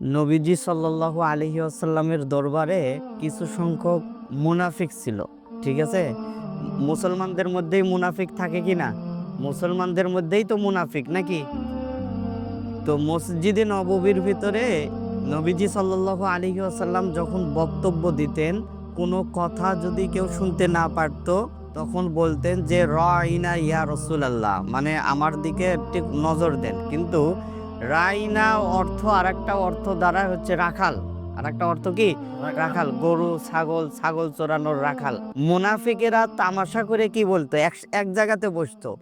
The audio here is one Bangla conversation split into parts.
নবীজি সাল্লাল্লাহু আলহি আসাল্লামের দরবারে কিছু সংখ্যক মুনাফিক ছিল, ঠিক আছে? মুসলমানদের মধ্যেই মুনাফিক থাকে কি না? মুসলমানদের মধ্যেই তো মুনাফিক নাকি? তো মসজিদে নববীর ভিতরে নবীজি সাল্লাল্লাহু আলহি আসাল্লাম যখন বক্তব্য দিতেন, কোনো কথা যদি কেউ শুনতে না পারতো, তখন বলতেন যে, রাইনা ইয়া রসুলাল্লাহ। মানে আমার দিকে একটু নজর দেন। কিন্তু রাইনা অর্থ আর একটা অর্থ দ্বারা হচ্ছে রাখাল। আর একটা অর্থ কি? রাখাল। গরু ছাগল ছাগল চোরানোর রাখাল। মুনাফিকেরা তামাশা করে কি বলতো? এক এক জায়গাতে বসতো।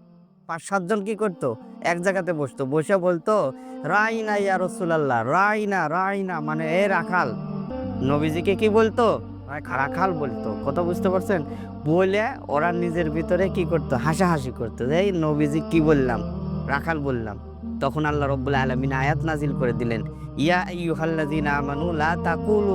পাঁচ সাতজন কি করতো? এক জায়গাতে বসতো। বসে বলতো রাইনা ইয়া রসুলাল্লাহ রাইনা রাইনা। মানে এ রাখাল। নবীজিকে কি বলতো? রাখাল বলতো। কথা বুঝতে পারছেন? বলে ওরা নিজের ভিতরে কি করতো? হাসাহাসি করতো। এই নবীজি কি বললাম? রাখাল বললাম। তখন আল্লাহ রব্বুল আলমিন আয়াত নাজিল করে দিলেন, ইয়া লা তাকুলু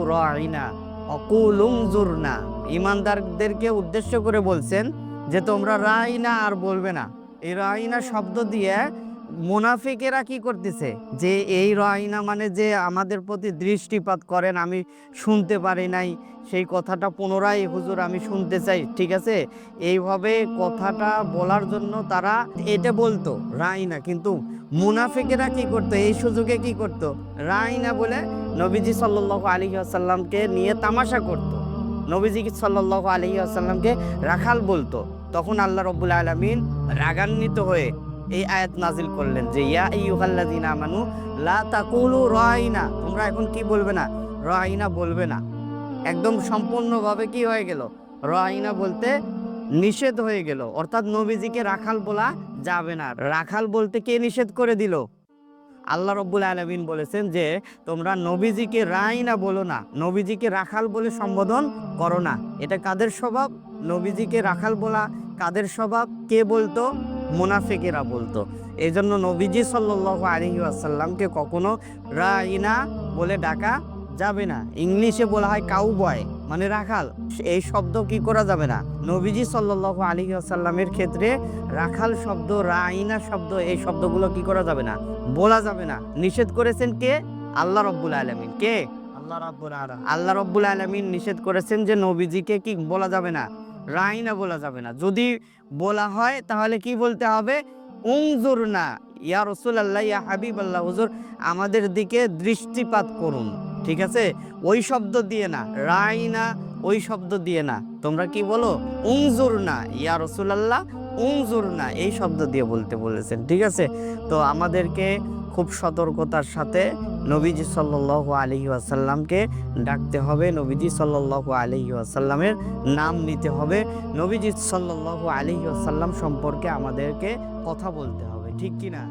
ইমানদারদেরকে উদ্দেশ্য করে বলছেন যে, তোমরা রাইনা আর বলবে না। এই রাইনা শব্দ দিয়ে মুনাফিকেরা কি করতেছে? যে, এই রাইনা মানে যে আমাদের প্রতি দৃষ্টিপাত করেন, আমি শুনতে পারি নাই, সেই কথাটা পুনরায় হুজুর আমি শুনতে চাই। ঠিক আছে? এইভাবে কথাটা বলার জন্য তারা এটা বলতো, রাইনা। কিন্তু মুনাফিকেরা কি করতো? এই সুযোগে কি করতো? রাইনা বলে নবীজি সাল্লাল্লাহু আলাইহি আসাল্লামকে নিয়ে তামাশা করতো। নবীজি সাল্লাল্লাহু আলাইহি আসাল্লামকে রাখাল বলতো। তখন আল্লাহ রব্বুল আলামিন রাগান্বিত হয়ে এই আয়াত নাজিল করলেন যে, ইয়া আইয়ুহাল্লাযিনা আমানু, লা তাকুলু রাইনা। তোমরা এখন কি বলবে না? রাইনা বলবে না। একদম সম্পূর্ণভাবে কি হয়ে গেল? রাইনা বলতে নিষেধ হয়ে গেল। অর্থাৎ নবীজিকে রাখাল বলা যাবে না। রাখাল বলতে কে নিষেধ করে দিল? আল্লাহ রব্বুল আলমিন বলেছেন যে, তোমরা নবীজিকে রাই না বলো না, নবীজিকে রাখাল বলে সম্বোধন করো না। এটা কাদের স্বভাব? নবীজিকে রাখাল বলা কাদের স্বভাব? কে বলতো? মুনাফিকেরা বলতো। এই জন্য নবীজি সাল্লাল্লাহু আলাইহি আসাল্লামকে কখনো রাইনা বলে ডাকা যাবে না। ইংলিশে বলা হয় কাউ বয় মানে রাখাল এই শব্দ কি করা যাবে না? নবীজি সাল্লাল্লাহু আলাইহি আসাল্লামের ক্ষেত্রে রাখাল শব্দ রাইনা শব্দ এই শব্দগুলো কি করা যাবে না? বলা যাবে না। নিষেধ করেছেন কে? আল্লাহ রব্বুল আলামিন। কে? আল্লাহ রাব্বুল আলামিন। আল্লাহ রব্বুল আলমিন নিষেধ করেছেন যে নবীজিকে কি বলা যাবে না? রাইনা বলা যাবে না। যদি বলা হয় তাহলে কি বলতে হবে? উংজুর না ইয়া রসুল আল্লাহ ইয়া হাবিব আল্লাহ হুজুর আমাদের দিকে দৃষ্টিপাত করুন। ঠিক আছে? ওই শব্দ দিয়ে না, রাইনা, ওই শব্দ দিয়ে না। তোমরা কি বলো? উংজুর না, ইয়া রসুল আল্লাহ উংজুর না, এই শব্দ দিয়ে বলতে বলেছেন, ঠিক আছে? তো আমাদেরকে খুব সতর্কতার সাথে নবীজি সাল্লাল্লাহু আলহি আসাল্লামকে ডাকতে হবে, নবীজি সাল্লাল্লাহু আলহি আসাল্লামের নাম নিতে হবে, নবীজি সাল্লাল্লাহু আলহি আসাল্লাম সম্পর্কে আমাদেরকে কথা বলতে হবে, ঠিক কি না